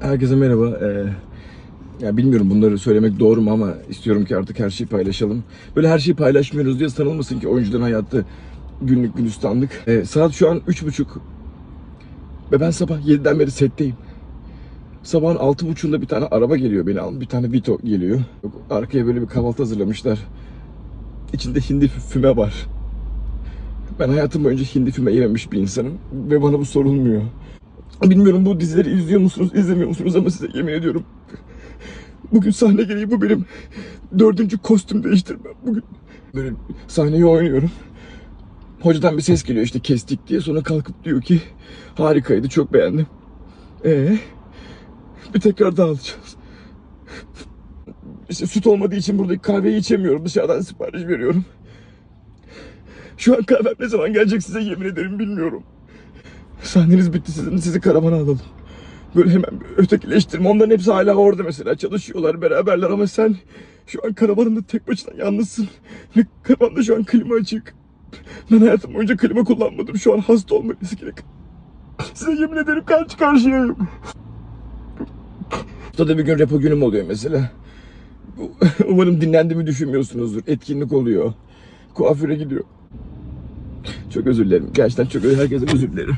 Herkese merhaba. Ee, ya bilmiyorum bunları söylemek doğru mu ama istiyorum ki artık her şeyi paylaşalım. Böyle her şeyi paylaşmıyoruz diye sanılmasın ki oyuncuların hayatı günlük gülistanlık. Ee, saat şu an üç buçuk ve ben sabah 7'den beri setteyim. Sabahın altı buçuğunda bir tane araba geliyor beni alın. Bir tane Vito geliyor. Arkaya böyle bir kahvaltı hazırlamışlar. İçinde hindi fü- füme var. Ben hayatım boyunca hindi füme yememiş bir insanım ve bana bu sorulmuyor. Bilmiyorum bu dizileri izliyor musunuz, izlemiyor musunuz ama size yemin ediyorum. Bugün sahne gereği bu benim dördüncü kostüm değiştirmem. Bugün böyle sahneyi oynuyorum. Hocadan bir ses geliyor işte kestik diye. Sonra kalkıp diyor ki harikaydı, çok beğendim. Ee, bir tekrar dağılacağız. İşte süt olmadığı için buradaki kahveyi içemiyorum. Dışarıdan sipariş veriyorum. Şu an kahvem ne zaman gelecek size yemin ederim bilmiyorum. Sahneniz bitti sizin, sizi karavana alalım. Böyle hemen ötekileştirme. Onların hepsi hala orada mesela. Çalışıyorlar, beraberler ama sen şu an karavanında tek başına yalnızsın. Ve karavanda şu an klima açık. Ben hayatım boyunca klima kullanmadım. Şu an hasta olma riskiyle. Size yemin ederim karşı karşıyayım. Haftada bir gün repo günüm oluyor mesela. Umarım dinlendiğimi düşünmüyorsunuzdur. Etkinlik oluyor. Kuaföre gidiyor. Çok özür dilerim. Gerçekten çok Herkese özür dilerim.